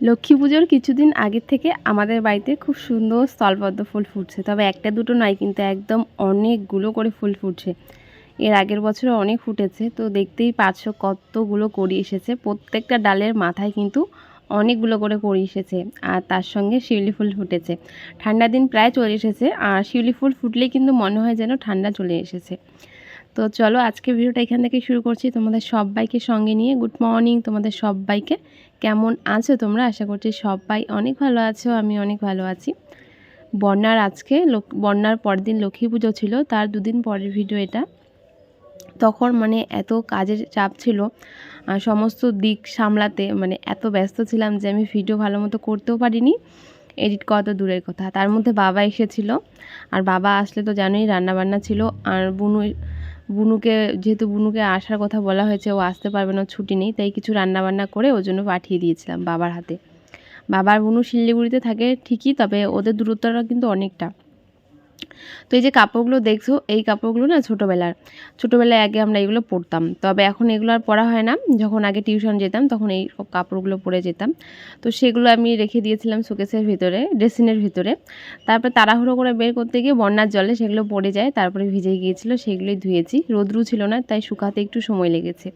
লক্ষ্মী পুজোর কিছুদিন আগের থেকে আমাদের বাড়িতে খুব সুন্দর স্থলপদ্ম ফুল ফুটছে। তবে একটা দুটো নয়, কিন্তু একদম অনেকগুলো করে ফুল ফুটছে। এর আগের বছরও অনেক ফুটেছে, তো দেখতেই পাচ্ছ কতগুলো কড়ি এসেছে। প্রত্যেকটা ডালের মাথায় কিন্তু অনেকগুলো করে কড়ি এসেছে, আর তার সঙ্গে শিউলি ফুল ফুটেছে। ঠান্ডা দিন প্রায় চলে এসেছে, আর শিউলি ফুল ফুটলেই কিন্তু মনে হয় যেন ঠান্ডা চলে এসেছে। তো চলো আজকে ভিডিওটা এখান থেকে শুরু করছি। তোমাদের সবাইকে সঙ্গে নিয়ে গুড মর্নিং। তোমাদের সবাইকে কেমন আছো তোমরা? আশা করছি সবাই অনেক ভালো আছো, আমি অনেক ভালো আছি। বন্যার আজকে বন্যার পরের দিন লক্ষ্মী পুজো ছিল, তার দুদিন পরের ভিডিও এটা। তখন মানে এত কাজের চাপ ছিল সমস্ত দিক সামলাতে মানে এত ব্যস্ত ছিলাম যে আমি ভিডিও ভালো মতো করতেও পারিনি এডিট করা তো দূরের কথা। তার মধ্যে বাবা এসেছিল, আর বাবা আসলে তো জানোই রান্নাবান্না ছিল, আর বুনু বুনুকে, যেহেতু বুনুকে আসার কথা বলা হয়েছে, ও আসতে পারবে না ছুটি নেই, তাই কিছু রান্নাবান্না করে ওর জন্য পাঠিয়ে দিয়েছিলাম বাবার হাতে। বাবার বুনু শিলিগুড়িতে থাকে ঠিকই, তবে ওদের দূরত্বটা কিন্তু অনেকটা। তো এই যে কাপড়গুলো দেখছ, এই কাপড়গুলো না ছোটোবেলার। ছোটোবেলায় আগে আমরা এগুলো পরতাম। তবে এখন এগুলো আর পরা হয় না। যখন আগে টিউশন যেতাম, তখন এই কাপড়গুলো পরে যেতাম। তো সেগুলো আমি রেখে দিয়েছিলাম শোকেসের ভিতরে, ড্রেসিনের ভিতরে। তারপরে তাড়াহুড়ো করে বের করতে গিয়ে বন্যার জলে সেগুলো পড়ে যায়, তারপরে ভিজে গিয়েছিল, সেগুলোই ধুয়েছি। রোদ্রু ছিল না, তাই শুকাতে একটু সময় লেগেছে।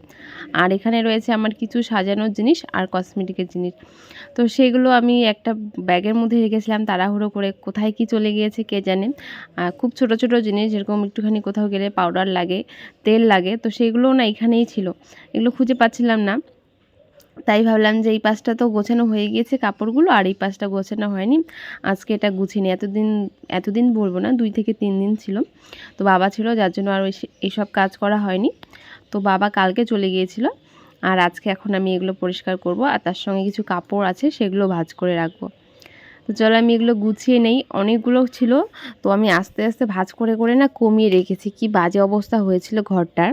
আর এখানে রয়েছে আমার কিছু সাজানোর জিনিস আর কসমেটিকের জিনিস। তো সেগুলো আমি একটা ব্যাগের মধ্যে রেখেছিলাম, তাড়াহুড়ো করে কোথায় কি চলে গিয়েছে কে জানে। খুব ছোট ছোট জিনিস, যেরকম একটুখানি কোথাও গেলে পাউডার লাগে, তেল লাগে, তো সেগুলোও না এখানেই ছিল। এগুলো খুঁজে পাচ্ছিলাম না। তাই ভাবলাম যে এই পাশটা তো গোছানো হয়ে গিয়েছে কাপড়গুলো, আর এই পাশটা গোছানো হয়নি। আজকে এটা গুছিয়ে এতদিন এতদিন বলব না, দুই থেকে তিন দিন ছিল। তো বাবা ছিল, যার জন্য আর এইসব কাজ করা হয়নি। তো বাবা কালকে চলে গিয়েছিল, আর আজকে এখন আমি এগুলো পরিষ্কার করব, আর তার সঙ্গে কিছু কাপড় আছে, সেগুলো ভাঁজ করে রাখব। তো চলো আমি এগুলো গুছিয়ে নেই। অনেকগুলো ছিল। তো আমি আস্তে আস্তে ভাঁজ করে করে না কমিয়ে রেখেছি। কি বাজে অবস্থা হয়েছিল ঘরটার।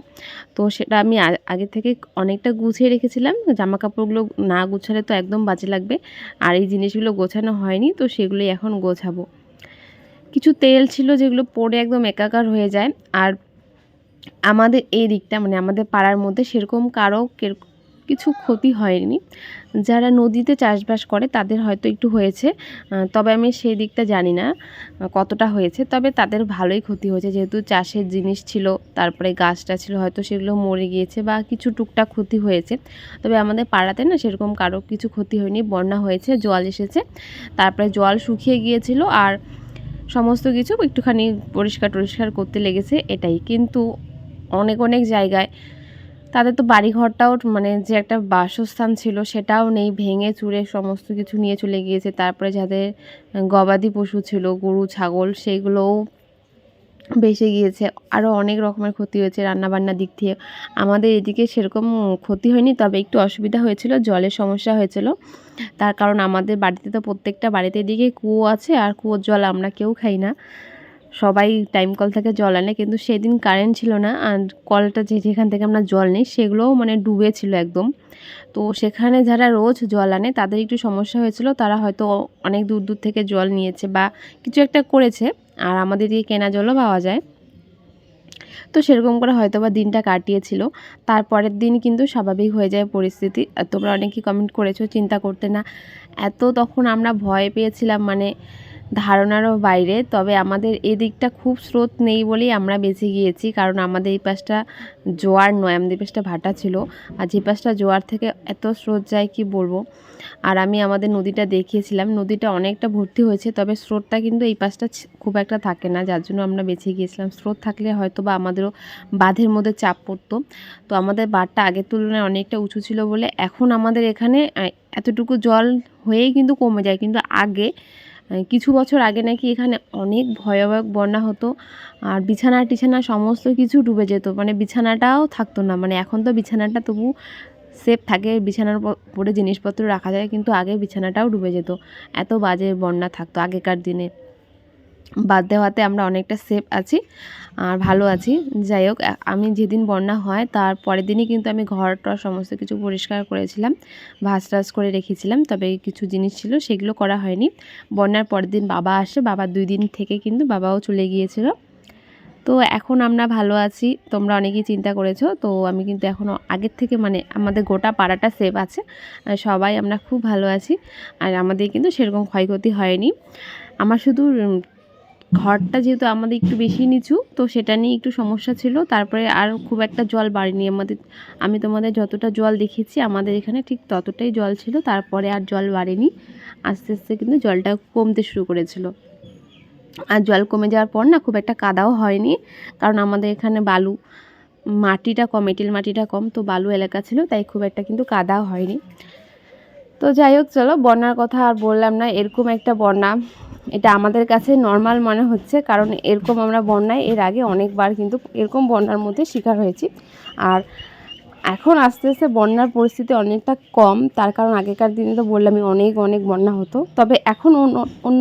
তো সেটা আমি আগে থেকে অনেকটা গুছিয়ে রেখেছিলাম। জামা কাপড়গুলো না গুছালে তো একদম বাজে লাগবে। আর এই জিনিসগুলো গোছানো হয়নি, তো সেগুলোই এখন গোছাবো। কিছু তেল ছিল যেগুলো পরে একদম একাকার হয়ে যায়। আর আমাদের এই দিকটা মানে আমাদের পাড়ার মধ্যে সেরকম কারও কিছু ক্ষতি হয়নি। যারা নদীতে চাষবাস করে তাদের হয়তো একটু হয়েছে। তবে আমি সেই দিকটা জানি না কতটা হয়েছে। তবে তাদের ভালোই ক্ষতি হয়েছে। যেহেতু চাষের জিনিস ছিল, তারপরে গাছটা ছিল, হয়তো সেগুলো মরে গিয়েছে বা কিছু টুকটাক ক্ষতি হয়েছে। তবে আমাদের পাড়াতে না সেরকম কারও কিছু ক্ষতি হয়নি। বন্যা হয়েছে, জল এসেছে, তারপরে জল শুকিয়ে গিয়েছিল আর সমস্ত কিছু একটুখানি পরিষ্কার টরিষ্কার করতে লেগেছে এটাই। কিন্তু অনেক অনেক জায়গায় তাদের তো বাড়িঘরটাও মানে যে একটা বাসস্থান ছিল সেটাও নেই, ভেঙে চুরে সমস্ত কিছু নিয়ে চলে গিয়েছে। তারপরে যাদের গবাদি পশু ছিল, গরু, ছাগল, সেগুলোও বেসে গিয়েছে। আরও অনেক রকমের ক্ষতি হয়েছে রান্নাবান্নার দিক থেকে আমাদের এদিকে সেরকম ক্ষতি হয়নি, তবে একটু অসুবিধা হয়েছিল, জলের সমস্যা হয়েছিল। তার কারণ আমাদের বাড়িতে তো প্রত্যেকটা বাড়িতে দিকে কুয়ো আছে, আর কুয়োর জল আমরা কেউ খাই না। সবাই টাইম কল থেকে জল আনে, কিন্তু সেদিন কারেন্ট ছিল না আর কলটা যে যেখান থেকে আমরা জল নিই সেগুলোও মানে ডুবে ছিল একদম। তো সেখানে যারা রোজ জল আনে, তাদের একটু সমস্যা হয়েছিল, তারা হয়তো অনেক দূর দূর থেকে জল নিয়েছে বা কিছু একটা করেছে, আর আমাদের দিকে কেনা জলও পাওয়া যায়। তো সেরকম করে হয়তো বা দিনটা কাটিয়েছিল। তারপরের দিন কিন্তু স্বাভাবিক হয়ে যায় পরিস্থিতি। তোমরা অনেকেই কমেন্ট করেছ, চিন্তা করতে না। এত তখন আমরা ভয় পেয়েছিলাম মানে ধারণারও বাইরে, তবে আমাদের এদিকটা খুব স্রোত নেই বলেই আমরা বেঁচে গিয়েছি। কারণ আমাদের এই পাশটা জোয়ার নয়, আমাদের পাশটা ভাটা ছিল। আর যে পাশটা জোয়ার থেকে এত স্রোত যায় কি বলব? আর আমি আমাদের নদীটা দেখিয়েছিলাম। নদীটা অনেকটা ভর্তি হয়েছে, তবে স্রোতটা কিন্তু এই পাশটা খুব একটা থাকে না। যার জন্য আমরা বেঁচে গিয়েছিলাম। স্রোত থাকলে হয়তো বা আমাদেরও বাঁধের মধ্যে চাপ পড়তো। তো আমাদের বাঁধটা আগের তুলনায় অনেকটা উঁচু ছিল বলে এখন আমাদের এখানে এতটুকু জল হয়েই কিন্তু কমে যায়। কিন্তু আগে কিছু বছর আগে নাকি এখানে অনেক ভয়াবহ বন্যা হতো আর বিছানা টিছানা সমস্ত কিছু ডুবে যেত। মানে বিছানাটাও থাকতো না। মানে এখন তো বিছানাটা তবু সেফ থাকে, বিছানার পরে উপরে জিনিসপত্র রাখা যায়, কিন্তু আগে বিছানাটাও ডুবে যেত। এত বাজে বন্যা থাকতো আগেকার দিনে। বাদ দেওয়াতে আমরা অনেকটা সেফ আছি আর ভালো আছি। যাই হোক আমি যেদিন বন্যা হয়, তার পরের দিনই কিন্তু আমি ঘরটা সমস্ত কিছু পরিষ্কার করেছিলাম ভাজ টাজ করে রেখেছিলাম, তবে কিছু জিনিস ছিল, সেগুলো করা হয়নি। বন্যার পরের দিন বাবা আসে, বাবা দুই দিন থেকে কিন্তু বাবাও চলে গিয়েছিল। তো এখন আমরা ভালো আছি, তোমরা অনেকেই চিন্তা করেছ, তো আমি কিন্তু এখনও আগের থেকে মানে আমাদের গোটা পাড়াটা সেফ আছে সবাই আমরা খুব ভালো আছি, আর আমাদের কিন্তু সেরকম ক্ষয়ক্ষতি হয়নি। আমার শুধু ঘরটা যেহেতু আমাদের একটু বেশি নিচু, তো সেটা নিয়ে একটু সমস্যা ছিল। তারপরে আর খুব একটা জল বাড়েনি আমাদের, আমি তোমাদের যতটা জল দেখেছি, আমাদের এখানে ঠিক ততটাই জল ছিল। তারপরে আর জল বাড়েনি আস্তে আস্তে কিন্তু জলটা কমতে শুরু করেছিল। আর জল কমে যাওয়ার পর না খুব একটা কাদাও হয়নি, কারণ আমাদের এখানে বালু, মাটিটা কম এঁটেল মাটিটা কম, তো বালু এলাকা ছিল, তাই খুব একটা কিন্তু কাদাও হয়নি। তো যাই হোক, চলো বন্যার কথা আর বললাম না, এরকম একটা বন্যা। এটা আমাদের কাছে নর্মাল মনে হচ্ছে, কারণ এরকম আমরা বন্যায় এর আগে অনেকবার কিন্তু এরকম বন্যার মধ্যে শিকার হয়েছি। আর এখন আস্তে আস্তে বন্যার পরিস্থিতি অনেকটা কম, তার কারণ আগেকার দিনে তো বললামই অনেক অনেক বন্যা হতো। তবে এখন অন্য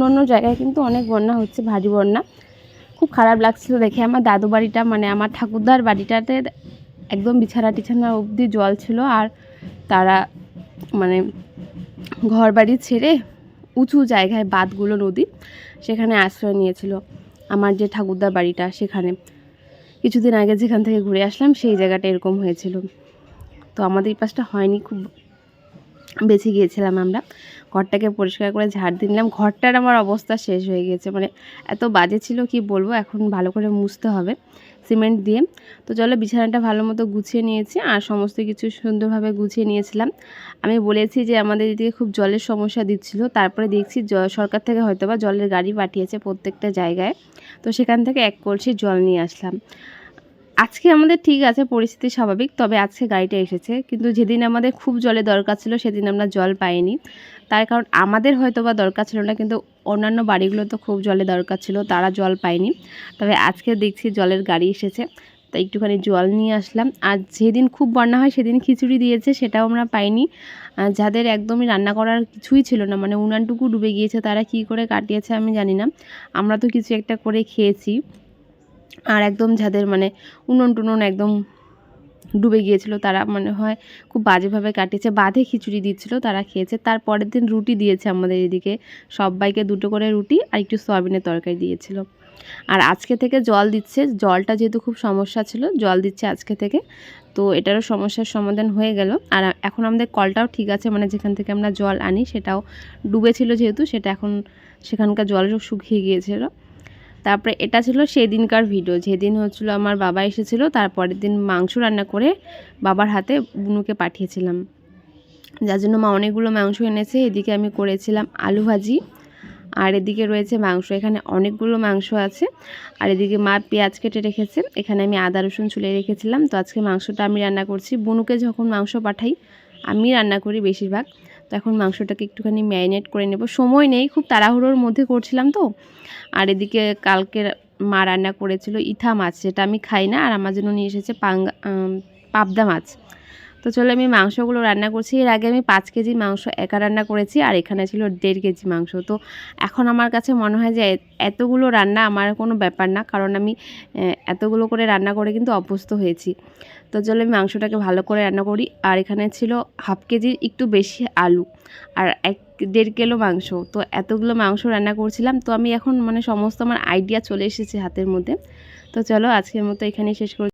অন্য জায়গায় কিন্তু অনেক বন্যা হচ্ছে, ভারী বন্যা। খুব খারাপ লাগছিল দেখে। আমার দাদু বাড়িটা মানে আমার ঠাকুরদার বাড়িটাতে একদম বিছানা টিছানা অবধি জল ছিল, আর তারা মানে ঘর বাড়ি ছেড়ে উঁচু জায়গায় বাঁধগুলো নদী সেখানে আশ্রয় নিয়েছিল আমার যে ঠাকুরদার বাড়িটা সেখানে। কিছুদিন আগে যেখান থেকে ঘুরে আসলাম সেই জায়গাটা এরকম হয়েছিল। তো আমাদের পাশটা হয়নি, খুব বেঁচে গিয়েছিলাম আমরা। ঘরটাকে পরিষ্কার করে ঝাড় দিলাম ঘরটার আমার অবস্থা শেষ হয়ে গিয়েছে মানে এত বাজে ছিল, কি বলব? এখন ভালো করে মুছতে হবে, সিমেন্ট দিয়ে। তো চলো বিছানাটা ভালো মতো গুছিয়ে নিয়েছি, আর সমস্ত কিছু সুন্দরভাবে গুছিয়ে নিয়েছিলাম। আমি বলেছি যে আমাদের এদিকে খুব জলের সমস্যা দিচ্ছিল। তারপরে দেখছি সরকার থেকে হয়তো বা জলের গাড়ি পাঠিয়েছে প্রত্যেকটা জায়গায়। তো সেখান থেকে এক কলসি জল নিয়ে আসলাম। আজকে আমাদের ঠিক আছে, পরিস্থিতি স্বাভাবিক, তবে আজকে গাড়িটা এসেছে। কিন্তু যেদিন আমাদের খুব জলে দরকার ছিল, সেদিন আমরা জল পাইনি। তার কারণ আমাদের হয়তো বা দরকার ছিল না, কিন্তু অন্যান্য বাড়িগুলো তো খুব জলে দরকার ছিল, তারা জল পায়নি। তবে আজকে দেখছি জলের গাড়ি এসেছে। তাই একটুখানি জল নিয়ে আসলাম। আর যেদিন খুব বন্যা হয় সেদিন খিচুড়ি দিয়েছে, সেটাও আমরা পাইনি। যাদের একদমই রান্না করার কিছুই ছিল না মানে উনানটুকু ডুবে গিয়েছে, তারা কি করে কাটিয়েছে আমি জানি না। আমরা তো কিছু একটা করে খেয়েছি। আর একদম যাদের মানে উনুন টুনুন একদম ডুবে গিয়েছিল, তারা মনে হয় খুব বাজেভাবে কাটিয়েছে, বাঁধে খিচুড়ি দিচ্ছিল, তারা খেয়েছে। তার পরের দিন রুটি দিয়েছে আমাদের এদিকে। সবাইকে দুটো করে রুটি আর একটু সয়াবিনের তরকারি দিয়েছিল। আর আজকে থেকে জল দিচ্ছে, জলটা যেহেতু খুব সমস্যা ছিল, জল দিচ্ছে আজকে থেকে। তো এটারও সমস্যার সমাধান হয়ে গেল। আর এখন আমাদের কলটাও ঠিক আছে মানে যেখান থেকে আমরা জল আনি সেটাও ডুবেছিল যেহেতু, সেটা এখন সেখানকার জলও শুকিয়ে গিয়েছিল। তারপরে এটা ছিল সেদিনকার ভিডিও যেদিন হচ্ছিল আমার বাবা এসেছিল, তারপরের দিন মাংস রান্না করে বাবার হাতে বুনুকে পাঠিয়েছিলাম। যার জন্য মা অনেকগুলো মাংস এনেছে, এদিকে আমি করেছিলাম আলু ভাজি, আর এদিকে রয়েছে মাংস। এখানে অনেকগুলো মাংস আছে, আর এদিকে মা পেঁয়াজ কেটে রেখেছে। এখানে আমি আদা, রসুন চুলে রেখেছিলাম। তো আজকে মাংসটা আমি রান্না করছি। বুনুকে যখন মাংস পাঠাই, আমি রান্না করি বেশিরভাগ। তো এখন মাংসটাকে একটুখানি ম্যারিনেট করে নেব। সময় নেই, খুব তাড়াহুড়োর মধ্যে করছিলাম তো। আর এদিকে কালকে মা রান্না করেছিল ইথা মাছ, যেটা আমি খাই না। আর আমার জন্য নিয়ে এসেছে পাঙ্গা পাবদা মাছ। তো চলো আমি মাংসগুলো রান্না করছি। এর আগে আমি পাঁচ কেজি মাংস একা রান্না করেছি আর এখানে ছিল দেড় কেজি মাংস। তো এখন আমার কাছে মনে হয় যে এতগুলো রান্না আমার কোনো ব্যাপার না, কারণ আমি এতগুলো করে রান্না করে কিন্তু অভ্যস্ত হয়েছি। তো চলো আমি মাংসটাকে ভালো করে রান্না করি। আর এখানে ছিল হাফ কেজির একটু বেশি আলু আর এক, দেড় কিলো মাংস। তো এতগুলো মাংস রান্না করছিলাম। তো আমি এখন মানে সমস্ত আমার আইডিয়া চলে এসেছে হাতের মধ্যে। তো চলো আজকের মতো এখানেই শেষ করি